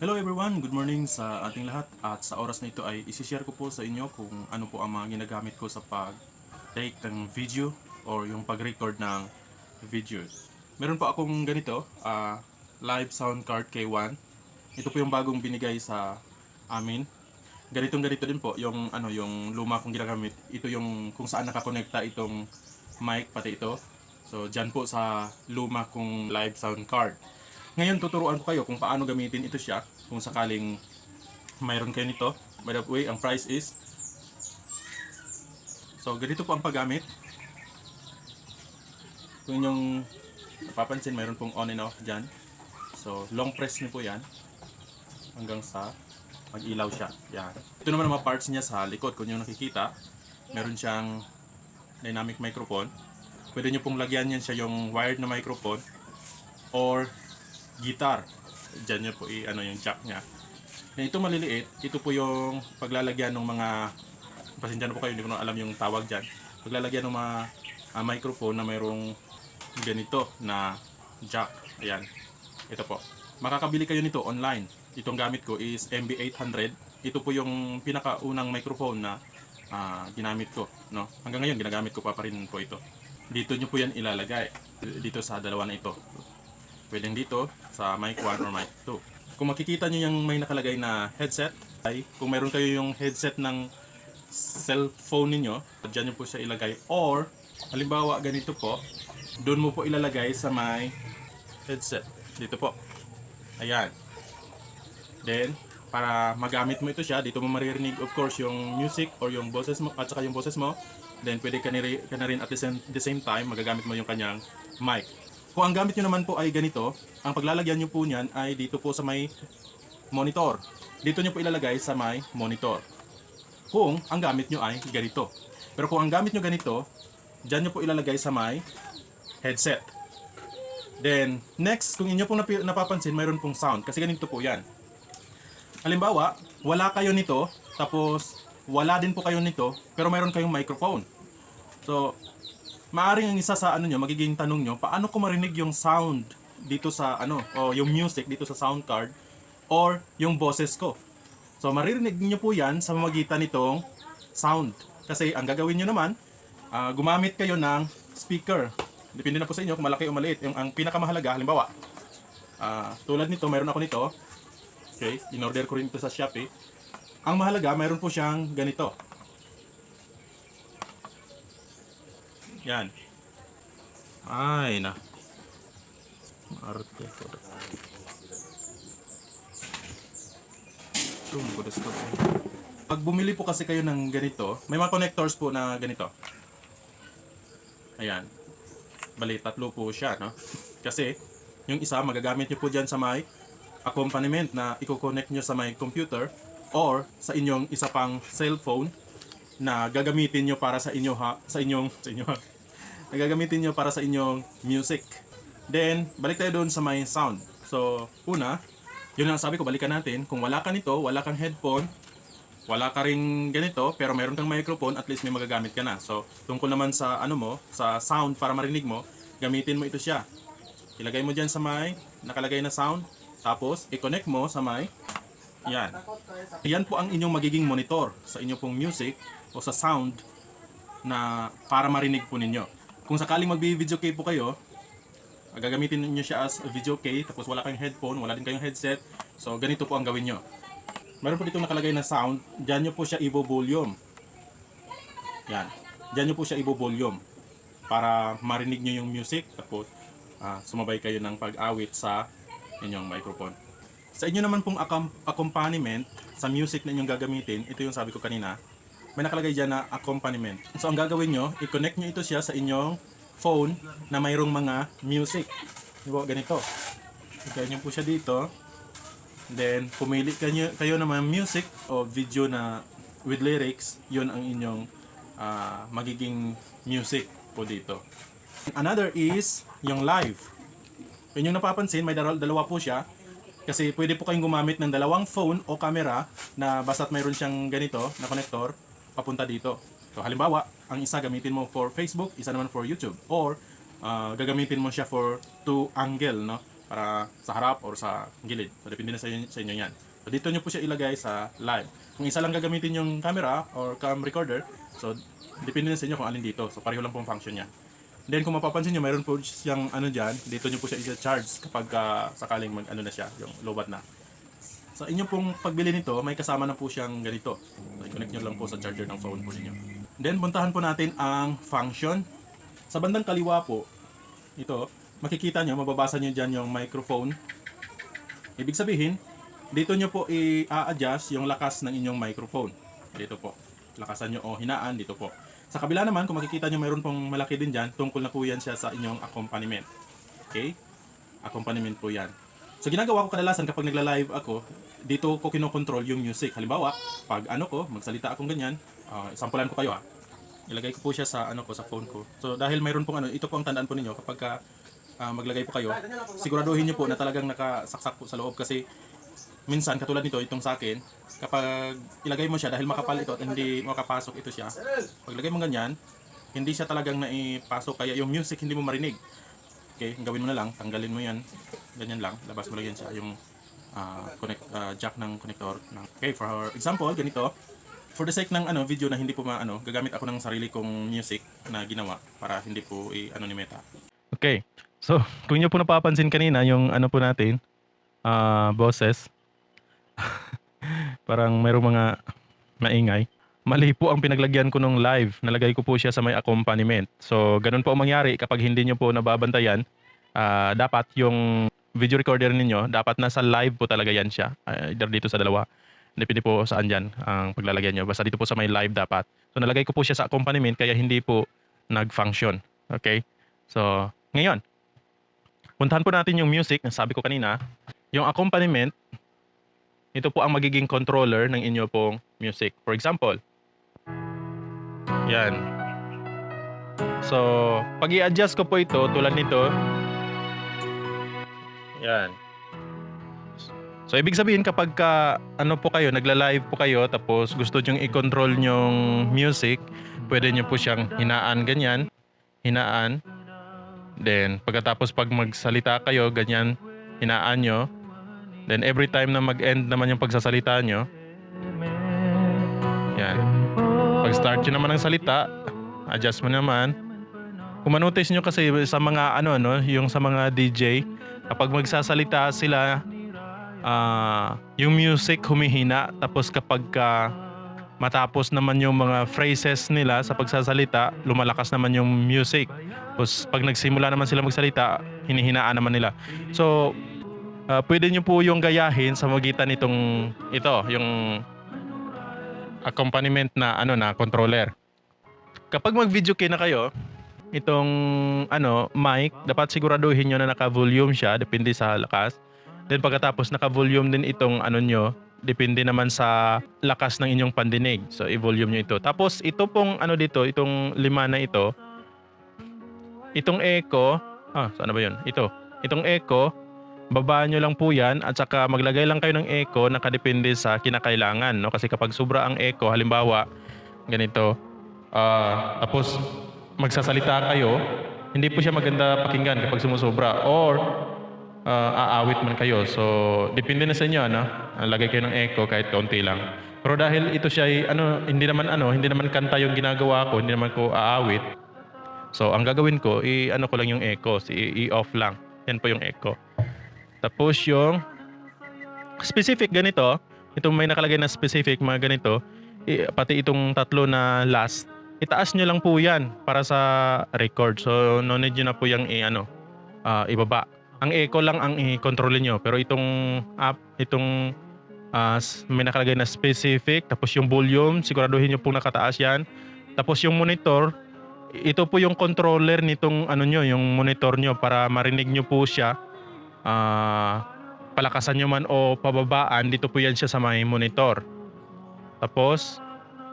Hello everyone, good morning sa ating lahat at sa oras na ito ay isishare ko po sa inyo kung ano po ang mga ginagamit ko sa pag-take ng video or yung pag-record ng videos. Meron po akong ganito, ah, live sound card K1. Ito po yung bagong binigay sa amin. Ganitong ganito din po yung ano yung luma kong ginagamit. Ito yung kung saan nakakonekta itong mic pati ito. So diyan po sa luma kong live sound card. Ngayon tuturuan ko kayo kung paano gamitin ito siya kung sakaling mayroon kayo nito. By the way, ang price is So ganito po ang paggamit. Kung inyong napapansin, mayroon pong on and off dyan. So long press niyo po yan hanggang sa mag-ilaw siya. Yan. Ito naman ang mga parts niya sa likod. Kung yung nakikita, meron siyang dynamic microphone. Pwede nyo pong lagyan yan siya yung wired na microphone or guitar. Diyan nyo po i ano yung jack niya. Na ito maliliit, ito po yung paglalagyan ng mga pasensya na po kayo, hindi ko alam yung tawag diyan. Paglalagyan ng mga ah, microphone na mayroong ganito na jack. Ayan. Ito po. Makakabili kayo nito online. Itong gamit ko is MB800. Ito po yung pinakaunang microphone na ah, ginamit ko, no? Hanggang ngayon ginagamit ko pa pa rin po ito. Dito nyo po yan ilalagay. Dito sa dalawa na ito. Pwedeng dito sa mic 1 or mic 2. Kung makikita nyo yung may nakalagay na headset, ay kung meron kayo yung headset ng cellphone ninyo, dyan nyo po siya ilagay. Or, halimbawa ganito po, doon mo po ilalagay sa may headset. Dito po. Ayan. Then, para magamit mo ito siya, dito mo maririnig of course yung music or yung boses mo at saka yung boses mo. Then pwede ka, na rin at the same, the same time magagamit mo yung kanyang mic. Kung ang gamit nyo naman po ay ganito, ang paglalagyan nyo po niyan ay dito po sa may monitor. Dito nyo po ilalagay sa may monitor. Kung ang gamit nyo ay ganito. Pero kung ang gamit nyo ganito, dyan nyo po ilalagay sa may headset. Then, next, kung inyo pong napapansin, mayroon pong sound. Kasi ganito po yan. Halimbawa, wala kayo nito, tapos wala din po kayo nito, pero mayroon kayong microphone. So, maaring ang isa sa ano nyo, magiging tanong nyo, paano ko marinig yung sound dito sa ano, o yung music dito sa sound card, or yung boses ko. So, maririnig nyo po yan sa mamagitan nitong sound. Kasi ang gagawin nyo naman, ah, gumamit kayo ng speaker. Depende na po sa inyo kung malaki o maliit. Yung, ang pinakamahalaga, halimbawa, ah, tulad nito, mayroon ako nito. Okay, in-order ko rin ito sa Shopee. Ang mahalaga, mayroon po siyang ganito. Yan. Ay, na. Arte ko. Ko desu ko. Pag bumili po kasi kayo ng ganito, may mga connectors po na ganito. Ayan. Bali, tatlo po siya, no? Kasi, yung isa, magagamit nyo po dyan sa may accompaniment na i-connect nyo sa may computer or sa inyong isa pang cellphone na gagamitin nyo para sa inyo ha, sa inyong sa inyo ha, na gagamitin nyo para sa inyong music. Then, balik tayo doon sa may sound. So, una, yun ang sabi ko, balikan natin. Kung wala ka nito, wala kang headphone, wala ka ring ganito, pero meron kang microphone, at least may magagamit ka na. So, tungkol naman sa ano mo, sa sound para marinig mo, gamitin mo ito siya. Ilagay mo dyan sa may nakalagay na sound, tapos i-connect mo sa may yan. Yan po ang inyong magiging monitor sa inyong pong music o sa sound na para marinig po ninyo. Kung sakaling magbi-video kay po kayo, gagamitin niyo siya as video key, tapos wala kayong headphone, wala din kayong headset, so ganito po ang gawin nyo. Meron po dito nakalagay na sound, dyan nyo po siya i-volume. Yan. Dyan nyo po siya i-volume para marinig nyo yung music, tapos ah, sumabay kayo ng pag-awit sa inyong microphone. Sa inyo naman pong accom- accompaniment sa music na inyong gagamitin, ito yung sabi ko kanina, may nakalagay dyan na accompaniment. So ang gagawin nyo, i-connect nyo ito siya sa inyong phone na mayroong mga music. Diba, ganito. Ikaya nyo po siya dito. Then, pumili kayo, kayo ng mga music o video na with lyrics, yun ang inyong ah, magiging music po dito. Another is yung live. Yun napapansin, may dalawa po siya. Kasi pwede po kayong gumamit ng dalawang phone o camera na basta't mayroon siyang ganito na connector papunta dito. So halimbawa, ang isa gamitin mo for Facebook, isa naman for YouTube. Or ah, gagamitin mo siya for two angle, no? para sa harap or sa gilid. So, depende na sa inyo, sa inyo yan. So, dito nyo po siya ilagay sa live. Kung isa lang gagamitin yung camera or cam recorder, so, depende na sa inyo kung alin dito. So, pareho lang po ang function niya. Then, kung mapapansin nyo, mayroon po siyang ano dyan, dito nyo po siya i-charge kapag ah, sakaling mag ano na siya, yung lowbat na. Sa inyo pong pagbili nito, may kasama na po siyang ganito. So, i-connect nyo lang po sa charger ng phone po ninyo. Then, puntahan po natin ang function. Sa bandang kaliwa po, ito, makikita nyo, mababasa nyo dyan yung microphone. Ibig sabihin, dito nyo po i-adjust yung lakas ng inyong microphone. Dito po. Lakasan nyo o hinaan, dito po. Sa kabila naman, kung makikita nyo, mayroon pong malaki din dyan, tungkol na po yan siya sa inyong accompaniment. Okay? Accompaniment po yan. So ginagawa ko kadalasan kapag nagla-live ako, dito ko kinokontrol yung music. Halimbawa, pag ano ko, magsalita akong ganyan, uh, sampulan ko kayo ah. Ilagay ko po siya sa ano ko sa phone ko. So dahil mayroon pong ano, ito po ang tandaan po ninyo kapag ka, ah, maglagay po kayo, siguraduhin niyo po na talagang nakasaksak po sa loob kasi minsan katulad nito itong sa akin, kapag ilagay mo siya dahil makapal ito at hindi makapasok ito siya. Pag lagay mo ganyan, hindi siya talagang naipasok kaya yung music hindi mo marinig. Okay, gawin mo na lang, tanggalin mo yan. Ganyan lang, labas mo lang yan siya yung ah, connect ah, jack ng connector ng Okay, for example, ganito. For the sake ng ano video na hindi po maano, gagamit ako ng sarili kong music na ginawa para hindi po i-ano ni Meta. Okay. So, kung niyo po napapansin kanina yung ano po natin, ah boses. Parang mayroong mga maingay. Mali po ang pinaglagyan ko nung live. Nalagay ko po siya sa may accompaniment. So, ganun po ang mangyari kapag hindi nyo po nababantayan. ah, dapat yung video recorder ninyo, dapat nasa live po talaga yan siya. Ah, either dito sa dalawa. Depende po saan dyan ang paglalagyan nyo. Basta dito po sa may live dapat. So, nalagay ko po siya sa accompaniment kaya hindi po nag-function. Okay? So, ngayon, puntahan po natin yung music. Sabi ko kanina, yung accompaniment, ito po ang magiging controller ng inyo pong music. For example, yan. So, pag i-adjust ko po ito, tulad nito, yan. So, ibig sabihin kapag ka, ano po kayo, nagla-live po kayo, tapos gusto nyong i-control yung music, pwede nyo po siyang hinaan ganyan, hinaan. Then, pagkatapos pag magsalita kayo, ganyan, hinaan nyo. Then, every time na mag-end naman yung pagsasalita nyo, yan. Pag start nyo naman ng salita, adjust mo naman. Kung manotice nyo kasi sa mga ano ano, yung sa mga DJ, kapag magsasalita sila, ah, yung music humihina tapos kapag ka matapos naman yung mga phrases nila sa pagsasalita, lumalakas naman yung music. Tapos pag nagsimula naman sila magsalita, hinihinaan naman nila. So, ah, pwede nyo po yung gayahin sa magitan nitong ito, yung accompaniment na ano na controller. Kapag mag-video key na kayo, itong ano mic, dapat siguraduhin nyo na naka-volume siya, depende sa lakas. Then pagkatapos naka-volume din itong ano nyo, depende naman sa lakas ng inyong pandinig. So i-volume nyo ito. Tapos ito pong ano dito, itong lima na ito, itong echo, ah, saan na ba yun? Ito. Itong echo, babaan nyo lang po yan at saka maglagay lang kayo ng echo nakadepende sa kinakailangan. No? Kasi kapag sobra ang echo, halimbawa, ganito, ah, tapos magsasalita kayo, hindi po siya maganda pakinggan kapag sumusobra. Or, ah, aawit man kayo. So, depende na sa inyo, ano? Lagay kayo ng echo kahit kaunti lang. Pero dahil ito siya ay, ano, hindi naman ano, hindi naman kanta yung ginagawa ko, hindi naman ko aawit. So, ang gagawin ko, i-ano ko lang yung echo, i-off lang. Yan po yung echo. Tapos yung specific ganito, itong may nakalagay na specific, mga ganito, pati itong tatlo na last, itaas nyo lang po yan para sa record. So, no need nyo na po yung i- ano, ah, ibaba. Ang echo lang ang i-control nyo. Pero itong app, itong s- may nakalagay na specific, tapos yung volume, siguraduhin nyo po nakataas yan. Tapos yung monitor, ito po yung controller nitong ano nyo, yung monitor nyo para marinig nyo po siya ah palakasan nyo man o pababaan, dito po yan siya sa may monitor. Tapos,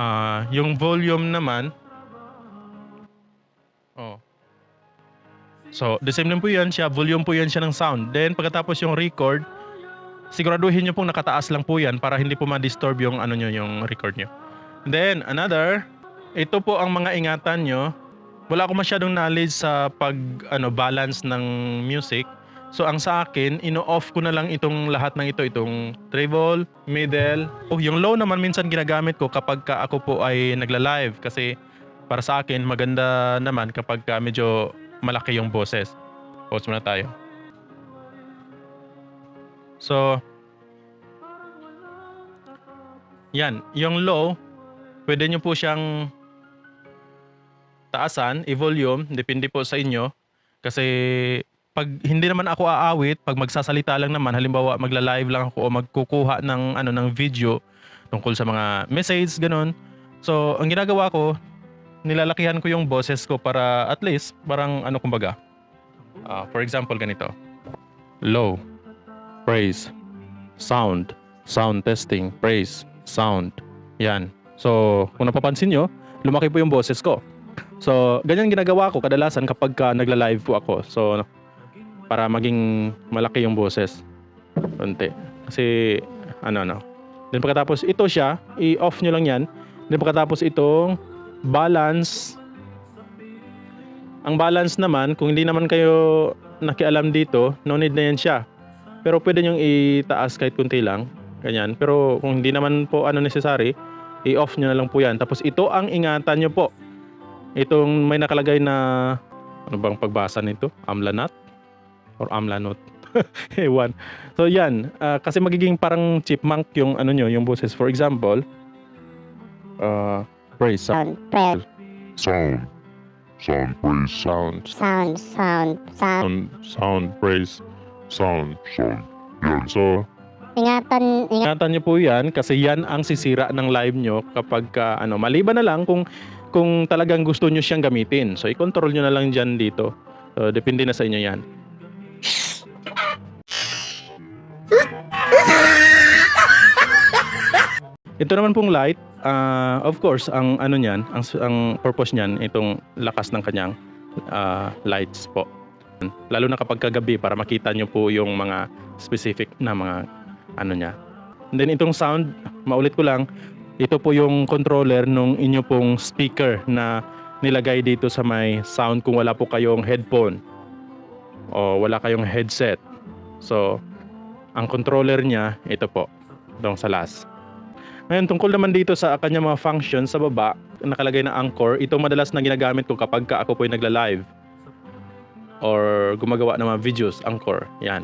ah yung volume naman, oh. So, the same din po yan siya, volume po yan siya ng sound. Then, pagkatapos yung record, siguraduhin nyo pong nakataas lang po yan para hindi po ma-disturb yung ano nyo, yung record nyo. Then, another, ito po ang mga ingatan nyo. Wala ako masyadong knowledge sa pag ano balance ng music. So ang sa akin, ino-off ko na lang itong lahat ng ito, itong treble, middle. Oh, yung low naman minsan ginagamit ko kapag ka ako po ay nagla-live kasi para sa akin maganda naman kapag ka medyo malaki yung boses. Pause muna tayo. So, yan. Yung low, pwede nyo po siyang taasan, i-volume, depende po sa inyo. Kasi pag hindi naman ako aawit, pag magsasalita lang naman, halimbawa magla-live lang ako o magkukuha ng ano ng video tungkol sa mga message ganun. So, ang ginagawa ko, nilalakihan ko yung boses ko para at least parang ano kumbaga. Ah, for example ganito. Low, praise, sound, sound testing, praise, sound. Yan. So, kung napapansin nyo, lumaki po yung boses ko. So, ganyan ginagawa ko kadalasan kapag ka nagla-live po ako. So, para maging malaki yung boses. Konti. Kasi, ano, ano. Then pagkatapos, ito siya, i-off nyo lang yan. Then pagkatapos itong balance. Ang balance naman, kung hindi naman kayo nakialam dito, no need na yan siya. Pero pwede nyo itaas kahit kunti lang. Ganyan. Pero kung hindi naman po ano necessary, i-off nyo na lang po yan. Tapos ito ang ingatan nyo po. Itong may nakalagay na ano bang pagbasa nito? Amlanat? Or amlanot? Ewan. So yan, ah, kasi magiging parang chipmunk yung ano nyo, yung boses. For example, uh, praise sound, sound, prayer, sound, sound, praise, sound, sound, sound, sound. sound, sound, praise, sound, sound. Yan. So, Ingatan, ingat, ingatan nyo po yan kasi yan ang sisira ng live nyo kapag ka, ano, maliban na lang kung kung talagang gusto nyo siyang gamitin. So, i-control nyo na lang dyan dito. So, depende na sa inyo yan. Ito naman pong light, ah, of course, ang ano niyan, ang, ang purpose niyan, itong lakas ng kanyang ah, lights po. Lalo na kapag kagabi para makita nyo po yung mga specific na mga ano niya. And then itong sound, maulit ko lang, ito po yung controller nung inyo pong speaker na nilagay dito sa may sound kung wala po kayong headphone o wala kayong headset. So, ang controller niya, ito po, itong sa last. Ngayon, tungkol naman dito sa kanya mga function sa baba, nakalagay na anchor, ito madalas na ginagamit ko kapag ka ako po ay nagla-live or gumagawa ng mga videos, anchor. Yan.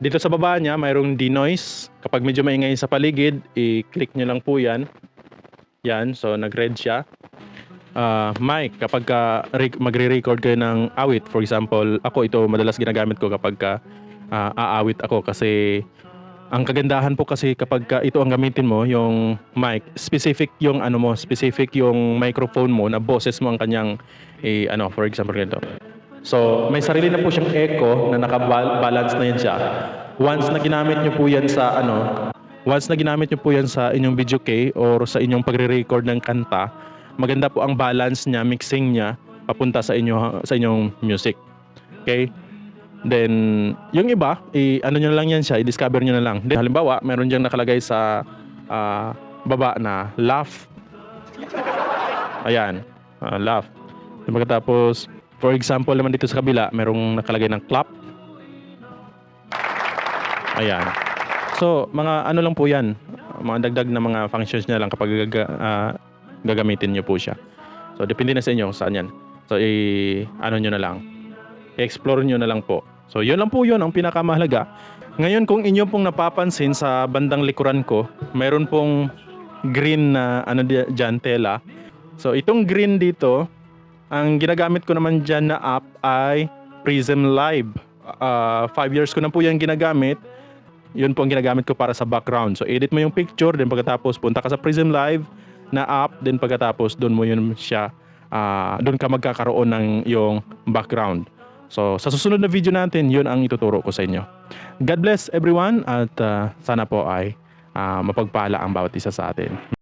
Dito sa baba niya, mayroong denoise. Kapag medyo maingay sa paligid, i-click nyo lang po yan. Yan, so nag-red siya. Ah, mic, kapag ka re- magre-record kayo ng awit, for example, ako ito madalas ginagamit ko kapag ka ah, aawit ako kasi ang kagandahan po kasi kapag ka ito ang gamitin mo, yung mic, specific yung ano mo, specific yung microphone mo na boses mo ang kanyang eh, ano, for example ganito. So, may sarili na po siyang echo na nakabalance na yan siya. Once na ginamit niyo po yan sa ano, once na ginamit niyo po yan sa inyong video key or sa inyong pagre-record ng kanta, maganda po ang balance niya, mixing niya papunta sa inyo sa inyong music. Okay? Then, yung iba, i ano nyo na lang yan siya, i-discover nyo na lang. Then, halimbawa, meron diyang nakalagay sa ah, baba na laugh. Ayan, ah, laugh. Then, pagkatapos, for example naman dito sa kabila, merong nakalagay ng clap. Ayan. So, mga ano lang po yan, mga dagdag na mga functions niya lang kapag gaga, ah, gagamitin nyo po siya. So, depende na sa inyo saan yan. So, i ano nyo na lang. I-explore nyo na lang po. So, yun lang po yun ang pinakamahalaga. Ngayon, kung inyo pong napapansin sa bandang likuran ko, mayroon pong green na ano dyan, tela. So, itong green dito, ang ginagamit ko naman dyan na app ay Prism Live. Ah, five years ko na po yan ginagamit. Yun po ang ginagamit ko para sa background. So, edit mo yung picture, then pagkatapos punta ka sa Prism Live na app, then pagkatapos doon mo yun siya, ah, doon ka magkakaroon ng yung background. So, sa susunod na video natin, yun ang ituturo ko sa inyo. God bless everyone at ah, sana po ay ah, mapagpala ang bawat isa sa atin.